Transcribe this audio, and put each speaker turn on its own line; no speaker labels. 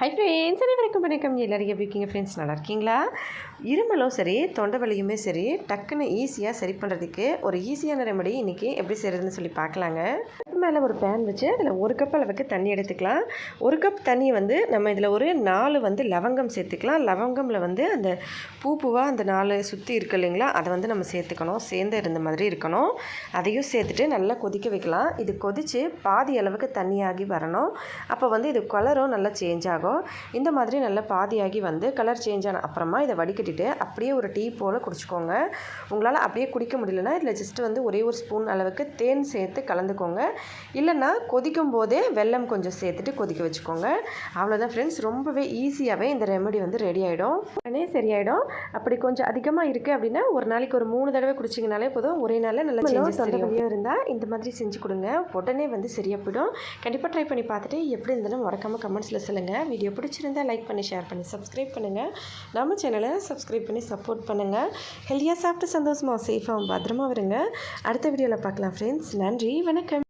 Hi friends அனைவருக்கும் வணக்கம். எல்லாரும் எப்படி இருக்கீங்க ஃப்ரெண்ட்ஸ் நல்லா இருக்கீங்களா? இருமலும் சரி தொண்டை வலியுமே சரி டக்குன்னு ஈஸியாக சரி பண்ணுறதுக்கு ஒரு ஈஸியான ரெமடி இன்றைக்கி எப்படி செய்கிறதுன்னு சொல்லி பார்க்கலாங்க. மேலே ஒரு பேன் வச்சு அதில் ஒரு கப் அளவுக்கு தண்ணி எடுத்துக்கலாம். ஒரு கப் தண்ணி வந்து நம்ம இதில் ஒரு நாலு வந்து லவங்கம் சேர்த்துக்கலாம். லவங்கமில் வந்து அந்த பூ பூவாக அந்த நாலு சுற்றி இருக்கு இல்லைங்களா அதை வந்து நம்ம சேர்த்துக்கணும். சேர்ந்து இருந்த மாதிரி இருக்கணும். அதையும் சேர்த்துட்டு நல்லா கொதிக்க வைக்கலாம். இது கொதித்து பாதி அளவுக்கு தண்ணியாகி வரணும். அப்போ வந்து இது கலரும் நல்லா சேஞ்ச் ஆகும். இந்த மாதிரி நல்லா பாதியாகி வந்து கலர் சேஞ்ச் ஆன அப்புறமா இதை வடிகட்டிட்டு அப்படியே ஒரு டீ போல் குடிச்சிக்கோங்க. உங்களால் அப்படியே குடிக்க முடியலன்னா இதில் ஜஸ்ட் வந்து ஒரே ஒரு ஸ்பூன் அளவுக்கு தேன் சேர்த்து கலந்துக்கோங்க. இல்லைன்னா கொதிக்கும் போதே வெல்லம் கொஞ்சம் சேர்த்துட்டு கொதிக்க வச்சுக்கோங்க. அவ்வளோதான் ஃப்ரெண்ட்ஸ் ரொம்பவே ஈஸியாகவே இந்த ரெமெடி வந்து ரெடி ஆகிடும் உடனே சரியாயிடும். அப்படி கொஞ்சம் அதிகமாக இருக்குது அப்படின்னா ஒரு நாளைக்கு ஒரு மூணு தடவை குடிச்சிங்கனாலே போதும். ஒரே நாளில் நல்லா சேஞ்சஸ் தெரியும். இருந்தால் இந்த மாதிரி செஞ்சு கொடுங்க. உடனே வந்து சரியாக போயிடும். கண்டிப்பாக ட்ரை பண்ணி பார்த்துட்டு எப்படி இருந்தாலும் மறக்காமல் கமெண்ட்ஸில் சொல்லுங்கள் வீடியோ பிடிச்சிருந்தா லைக் பண்ணி ஷேர் பண்ணி சப்ஸ்கிரைப் பண்ணுங்கள் நம்ம சேனலை சப்ஸ்கிரைப் பண்ணி சப்போர்ட் பண்ணுங்கள் ஹெல்த்தியாக சாப்பிட்டு சந்தோஷமாக சேஃபாக பத்திரமா வருங்க அடுத்த வீடியோவில் பார்க்கலாம் ஃப்ரெண்ட்ஸ் நன்றி வணக்கம்.